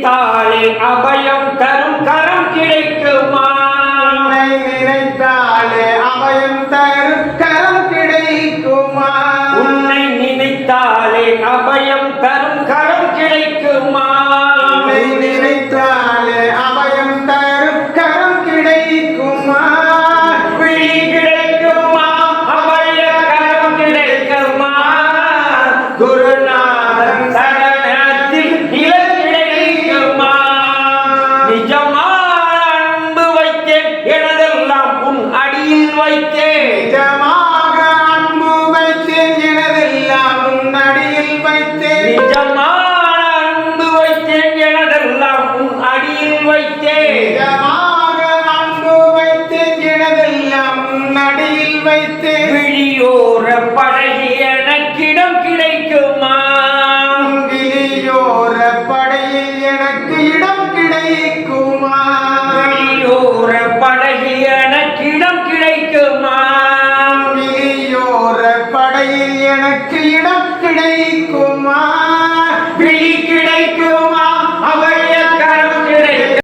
நினைத்தாலே அபயம் தரும் கரம் கிடைக்குமா? உன்னை நினைத்தாலே அபயம் தரும் கரம் கிடைக்குமா? உன்னை நினைத்தாலே அபயம் தரும் கரம் கிடைக்குமா? உன்னை நினைத்தாலே அபயம் தரும் கரம் கிடைக்குமா? விழி கிடைக்குமா? அபய கரம் கிடைக்குமா? குருநாதன் சரணத்தில் வைத்தேன் நிஜமாக அன்பு வைத்தேன் எனதெல்லாம் உன் அடியில் வைத்தேன் நிஜமான அன்பு வைத்தேன் எனதெல்லாம் உன் அடியில் வைத்தேன் நிஜமாக அன்பு வைத்தேன் எனதெல்லாம் உன் அடியில் வைத்தேன் விழியோர பழகி எனக்கிடம் கிடைக்குமா? கிளியோர படையில் எனக்கு இடம் கிடைக்குமா? விழியோர இடம் கிடைக்குமா? விழியோர படையில் எனக்கு இடம் கிடைக்குமா? விழி கிடைக்கும்?